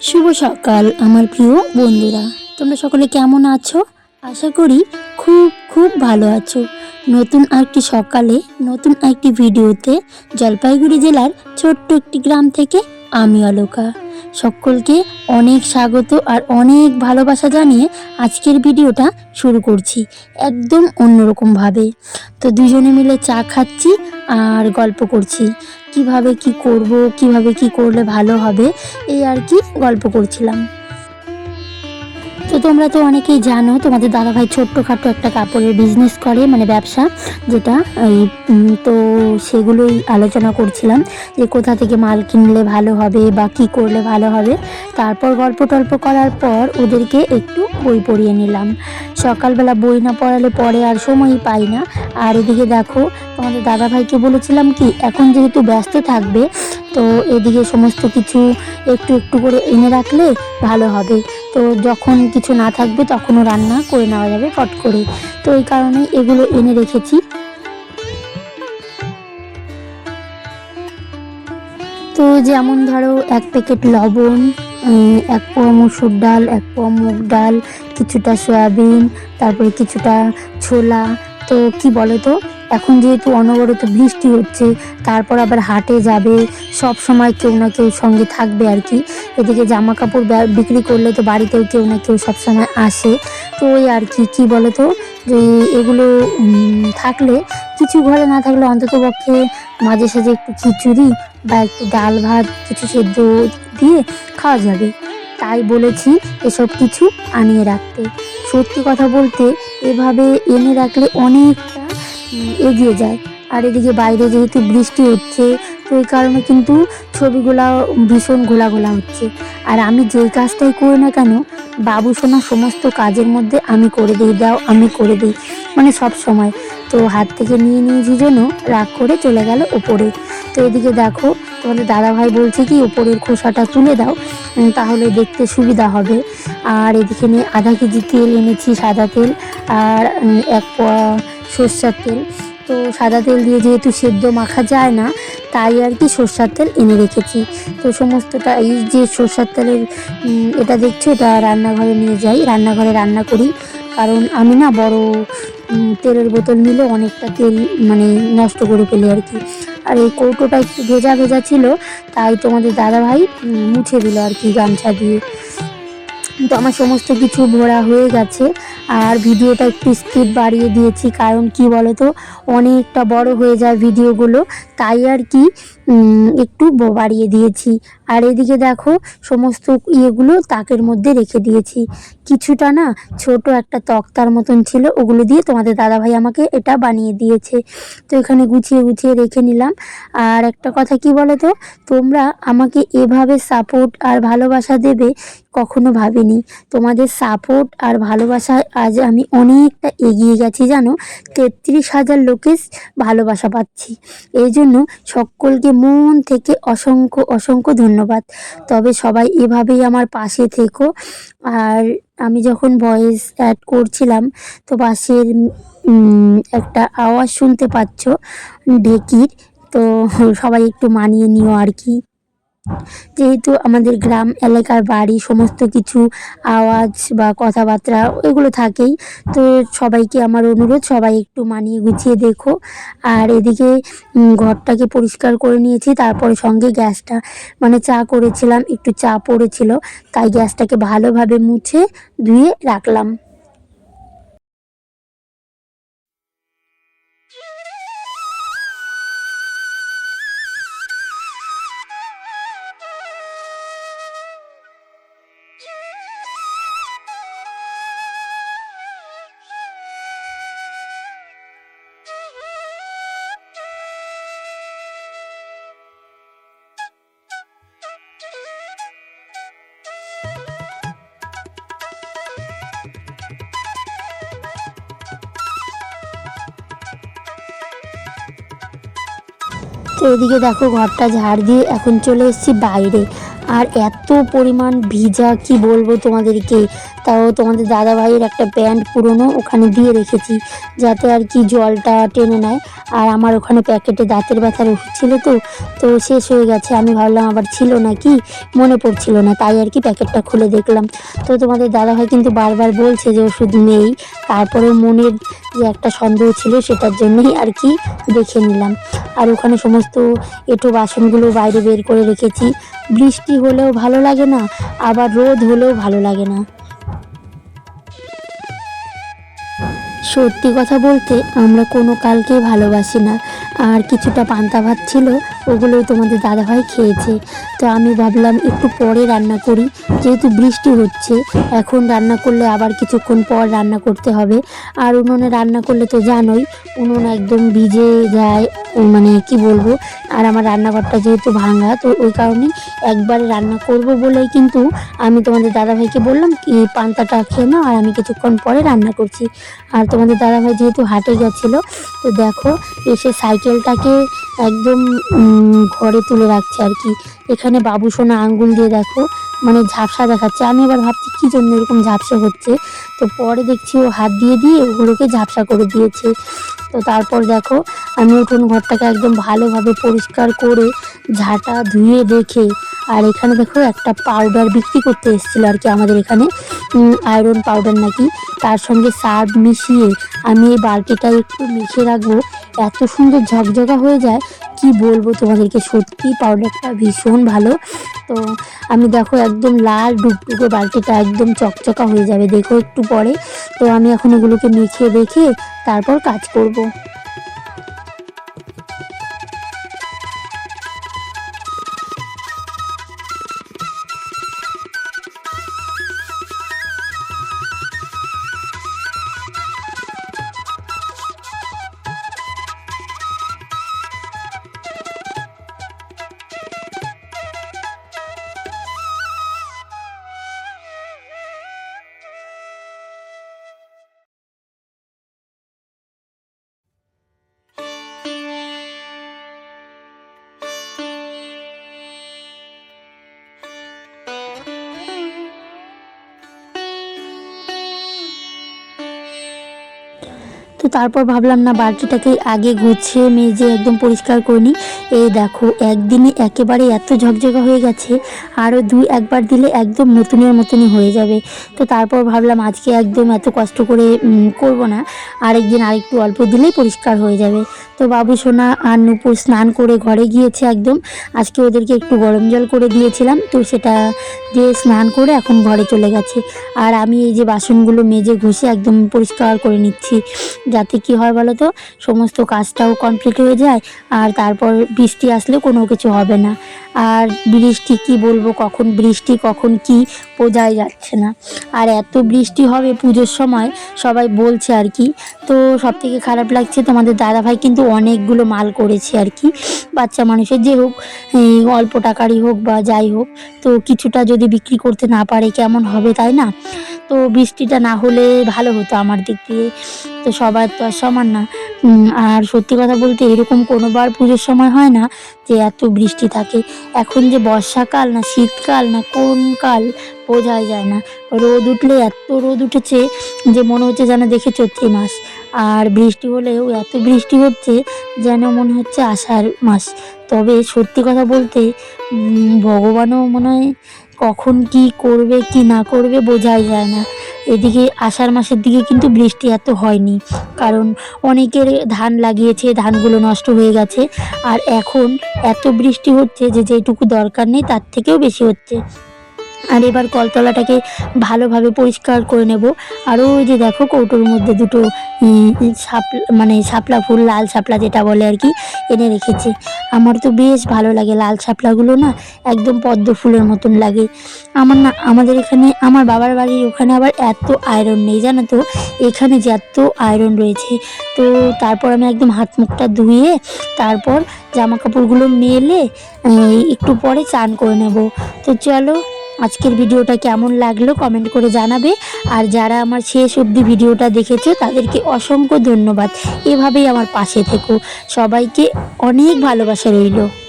শুভ সকাল, আমার প্রিয় বন্ধুরা। তোমরা সকলে কেমন আছো? আশা করি খুব খুব ভালো আছো। নতুন আরেকটি সকালে, নতুন একটি ভিডিওতে জলপাইগুড়ি জেলার ছোট্ট একটি গ্রাম থেকে আমি অলোকা। সকলকে অনেক স্বাগত আর অনেক ভালোবাসা জানিয়ে আজকের ভিডিওটা শুরু করছি একদম অন্যরকমভাবে। তো দুজনে মিলে চা খাচ্ছি আর গল্প করছি। কীভাবে কি করব, কীভাবে কি করলে ভালো হবে, এই আর কি গল্প করছিলাম। তো তোমরা তো অনেকেই জানো, তোমাদের দাদাভাই ছোট্টখাটো একটা কাপড়ের বিজনেস করে মানে ব্যবসা, যেটা এই তো সেগুলোই আলোচনা করছিলাম, যে কোথা থেকে মাল কিনলে ভালো হবে বা কি করলে ভালো হবে। তারপর গল্প টল্প করার পর ওদেরকে একটু বই পড়িয়ে নিলাম। সকালবেলা বই না পড়ালে পরে আর সময়ই পাই না। আর এদিকে দেখো, তোমাদের দাদাভাইকে বলেছিলাম কি, এখন যেহেতু ব্যস্ত থাকবে তো এদিকে সমস্ত কিছু একটু একটু করে এনে রাখলে ভালো হবে। তো যখন কিছু না থাকবে তখনও রান্না করে নেওয়া যাবে ফট করে। তো এই কারণেই এগুলো এনে রেখেছি। তো যেমন ধরো এক প্যাকেট লবণ এক পোয়া মুসুর ডাল, এক পোয়া মুগ ডাল, কিছুটা সয়াবিন, তারপরে কিছুটা ছোলা। তো কি বলো তো? এখন যেহেতু অনবরত বৃষ্টি হচ্ছে, তারপর আবার হাটে যাবে, সব সময় কেউ না কেউ সঙ্গে থাকবে আর কি। এদিকে জামা কাপড় বিক্রি করলে তো বাড়িতেও কেউ না কেউ সব সময় আসে। তো ওই আর কি কি বলো তো যে এগুলো থাকলে, কিছু ঘরে না থাকলে অন্তত পক্ষে মাঝে সাঝে একটু খিচুড়ি বা একটু ডাল ভাত, কিছু সেদ্ধ দিয়ে খাওয়া যাবে। তাই বলেছি এসব কিছু আনিয়ে রাখতে। সত্যি কথা বলতে, এভাবে এনে রাখলে অনেকটা এগিয়ে যায়। আর এদিকে বাইরে যেহেতু বৃষ্টি হচ্ছে, তো এই কারণে কিন্তু ছবিগুলা ভীষণ ঘোলা ঘোলা হচ্ছে। আর আমি যেই কাজটাই করি না কেন, বাবু সোনা সমস্ত কাজের মধ্যে আমি করে দিই, দাও, আমি করে দিই। মানে সব সময়। তো হাত থেকে নিয়ে নিয়েছি যেন রাগ করে চলে গেল ওপরে। তো এদিকে দেখো, তোমাদের দাদা ভাই বলছে কি, ওপরের খোসাটা তুলে দাও তাহলে দেখতে সুবিধা হবে। আর এদিকে নিয়ে আধা কেজি তেল এনেছি, সাদা তেল। আর এক সর্ষার তেল। তো সাদা তেল দিয়ে যেহেতু সেদ্ধ মাখা যায় না, তাই আর কি সর্ষার তেল এনে রেখেছি। তো সমস্তটা এই যে সর্ষার তেলের এটা দেখছ, এটা রান্নাঘরে নিয়ে যাই। রান্নাঘরে রান্না করি। কারণ আমি না বড় তেলের বোতল নিলে অনেকটা তেল মানে নষ্ট করে ফেলি আর কি। আর এই কৌটোটা একটু ভেজা ভেজা ছিল, তাই তোমাদের দাদাভাই মুছে দিল আর কি গামছা দিয়ে। তো আমার সমস্ত কিছু ভরা হয়ে গেছে। আর ভিডিওটা একটু স্পিড বাড়িয়ে দিয়েছি, কারণ কি বলতো, অনেকটা বড় হয়ে যায় ভিডিওগুলো। তাই আর কি একটু বাড়িয়ে দিয়েছি। আর এদিকে দেখো, সমস্ত ইয়েগুলো তাকের মধ্যে রেখে দিয়েছি। কিছুটা না ছোট একটা তক্তার মতন ছিল, ওগুলো দিয়ে তোমাদের দাদাভাই আমাকে এটা বানিয়ে দিয়েছে। তো এখানে গুছিয়ে গুছিয়ে রেখে নিলাম। আর একটা কথা কি বলো তো তোমরা আমাকে এভাবে সাপোর্ট আর ভালোবাসা দেবে কখনো ভাবিনি। তোমাদের সাপোর্ট আর ভালোবাসায় আজ আমি অনেকটা এগিয়ে গেছি, জানো? তেত্রিশ হাজার লোকের ভালোবাসা পাচ্ছি। এই জন্য সকলকে মন থেকে অসংখ্য অসংখ্য ধন্যবাদ। তবে সবাই এভাবেই আমার পাশে থেকো। আর আমি যখন ভয়েস অ্যাড করছিলাম তো উম, একটা আওয়াজ শুনতে পাচ্ছ ঢেকির তো সবাই একটু মানিয়ে নিও আর কি। যেহেতু আমাদের গ্রাম, এলাকার বাড়ি, সমস্ত কিছু, আওয়াজ বা কথাবার্তা এগুলো থাকেই। তো সবাইকে আমার অনুরোধ, সবাই একটু মানিয়ে গুছিয়ে দেখো। আর এদিকে ঘরটাকে পরিষ্কার করে নিয়েছি, তারপরে সঙ্গে গ্যাসটা। মানে চা করেছিলাম, একটু চা পড়েছিল, তাই গ্যাসটাকে ভালোভাবে মুছে ধুয়ে রাখলাম। তো এদিকে দেখো ঘরটা ঝাড় দিয়ে এখন চলে এসেছি বাইরে। আর এত পরিমাণ ভিজা, কি বলব তোমাদেরকে? তাও তোমাদের দাদা ভাইয়ের একটা প্যান্ট পুরনো ওখানে দিয়ে রেখেছি, যাতে আর কি জলটা টেনে নেয়। আর আমার ওখানে প্যাকেটে দাঁতের ব্যথার ওষুধ ছিল তো তো শেষ হয়ে গেছে। আমি ভাবলাম আবার ছিল না কি মনে পড়ছিল না, তাই আর কি প্যাকেটটা খুলে দেখলাম। তো তোমাদের দাদা ভাই কিন্তু বারবার বলছে যে ওষুধ নেই। তারপরে মনের যে একটা সন্দেহ ছিল সেটার জন্যই আর কি দেখে নিলাম। আর ওখানে সমস্ত এঁটো বাসনগুলো বাইরে বের করে রেখেছি। বৃষ্টি হলেও ভালো লাগে না, আবার রোদ হলেও ভালো লাগে না। সত্যি কথা বলতে আমরা কোনো কালকেই ভালোবাসি না। আর কিছুটা পান্তা ভাত ছিল ওগুলোই তোমাদের দাদাভাই খেয়েছে। তো আমি ভাবলাম একটু পরে রান্না করি, যেহেতু বৃষ্টি হচ্ছে, এখন রান্না করলে আবার কিছুক্ষণ পর রান্না করতে হবে। আর উনুনে রান্না করলে তো জানোই, উনুন একদম ভিজে যায় মানে কি বলব, আর আমার রান্নাঘরটা যেহেতু ভাঙা, তো ওই কারণে একবারে রান্না করব বলেই কিন্তু আমি তোমাদের দাদাভাইকে বললাম কি পান্তাটা খেয়ে নাও, আর আমি কিছুক্ষণ পরে রান্না করছি। আর তোমাদের দাদাভাই যেহেতু হাটে গেছিল, তো দেখো এসে সাইকেলটাকে একদম ঘরে তুলে রাখছে আর কি। এখানে বাবু সোনা আঙ্গুল দিয়ে দেখো মানে ঝাপসা দেখাচ্ছে। আমি এবার ভাবছি কী জন্য এরকম ঝাপসা হচ্ছে। তো পরে দেখছি ও হাত দিয়ে দিয়ে ওগুলোকে ঝাপসা করে দিয়েছে। তো তারপর দেখো, আমি উঠোন ঘরটাকে একদম ভালোভাবে পরিষ্কার করে ঝাঁটা ধুয়ে রেখে আর এখানে দেখো একটা পাউডার বিক্রি করতে এসেছিল আর কি আমাদের এখানে আয়রন পাউডার নাকি। তার সঙ্গে সার্ফ মিশিয়ে আমি এই বালতিটা একটু মিশিয়ে রাখব। এত সুন্দর ঝকঝকা হয়ে যায়, কি বলব তোমাদেরকে? সত্যি পাউডারটা ভীষণ ভালো। তো আমি দেখো একদম লাল ডুবডুবে বালতিটা একদম চকচকা হয়ে যাবে, দেখো একটু পরে। তো আমি এখন এগুলোকে মেখে রেখে তারপর কাজ করব। তো তারপর ভাবলাম না বালতিটাকে আগে গুছিয়ে মেজে একদম পরিষ্কার করে নিই। এই দেখো, একদিনে একেবারে এত ঝকঝকা হয়ে গেছে আরও দুই একবার দিলে একদম নতুনের মতনই হয়ে যাবে। তো তারপর ভাবলাম আজকে একদম এত কষ্ট করে করব না, আরেকদিন আরেকটু অল্প দিলেই পরিষ্কার হয়ে যাবে। তো বাবু, সোনা আর নুপুর স্নান করে ঘরে গিয়েছে একদম। আজকে ওদেরকে একটু গরম জল করে দিয়েছিলাম, তো সেটা দিয়ে স্নান করে এখন ঘরে চলে গেছে। আর আমি এই যে বাসনগুলো মেজে ঘষে একদম পরিষ্কার করে নিচ্ছি, যাতে কি হয় বলো তো, সমস্ত কাজটাও কমপ্লিট হয়ে যায়, আর তারপর বৃষ্টি আসলে কোনো কিছু হবে না। আর বৃষ্টি কি বলব, কখন বৃষ্টি, কখন কি বোঝাই যাচ্ছে না। আর এত বৃষ্টি হবে পুজোর সময়, সবাই বলছে আর কি। তো সব থেকে খারাপ লাগছে তোমাদের দাদাভাই কিন্তু অনেকগুলো মাল করেছে আর কি। বাচ্চা মানুষের যে হোক অল্প টাকারই হোক বা যাই হোক, তো কিছুটা যদি বিক্রি করতে না পারে কেমন হবে তাই না? তো বৃষ্টিটা না হলে ভালো হতো আমার দিক দিয়ে। তো সবার তো আর সমান না। আর সত্যি কথা বলতে এরকম কোনোবার পুজোর সময় হয় না যে এত বৃষ্টি থাকে। এখন যে বর্ষাকাল না শীতকাল না কোন কাল বোঝাই যায় না। রোদ উঠলে এত রোদ উঠেছে যে মনে হচ্ছে যেন দেখে চৈত্রি মাস। আর বৃষ্টি হলেও এত বৃষ্টি হচ্ছে যেন মনে হচ্ছে আষাঢ় মাস। তবে সত্যি কথা বলতে ভগবানও মনে হয় কখন কি করবে, কি না করবে বোঝাই যায় না। এদিকে আষাঢ় মাসের দিকে কিন্তু বৃষ্টি এত হয়নি, কারণ অনেকের ধান লাগিয়েছে, ধানগুলো নষ্ট হয়ে গেছে, আর এখন এত বৃষ্টি হচ্ছে যে যেটুকু দরকার নেই তার থেকেও বেশি হচ্ছে। আর এবার কলতলাটাকে ভালোভাবে পরিষ্কার করে নেব। আর ওই যে দেখো কৌটোর মধ্যে দুটো শাপলা মানে শাপলা ফুল, লাল শাপলা যেটা বলে আর কি, এনে রেখেছে। আমার তো বেশ ভালো লাগে লাল শাপলাগুলো না, একদম পদ্ম ফুলের মতন লাগে। আমার না, আমাদের এখানে, আমার বাবার বাড়ির ওখানে আবার এত আয়রন নেই, জানো তো? এখানে যে এত আয়রন রয়েছে। তো তারপর আমি একদম হাত মুখটা ধুয়ে, তারপর জামা কাপড়গুলো মেলে একটু পরে চান করে নেব। তো চলো আজকের ভিডিওটা কেমন লাগল কমেন্ট করে জানাবে। আর যারা আমার শেষ অবধি ভিডিওটা দেখেছ, তাদেরকে অসংখ্য ধন্যবাদ। এভাবেই আমার পাশে থেকো। সবাইকে অনেক ভালোবাসা রইল।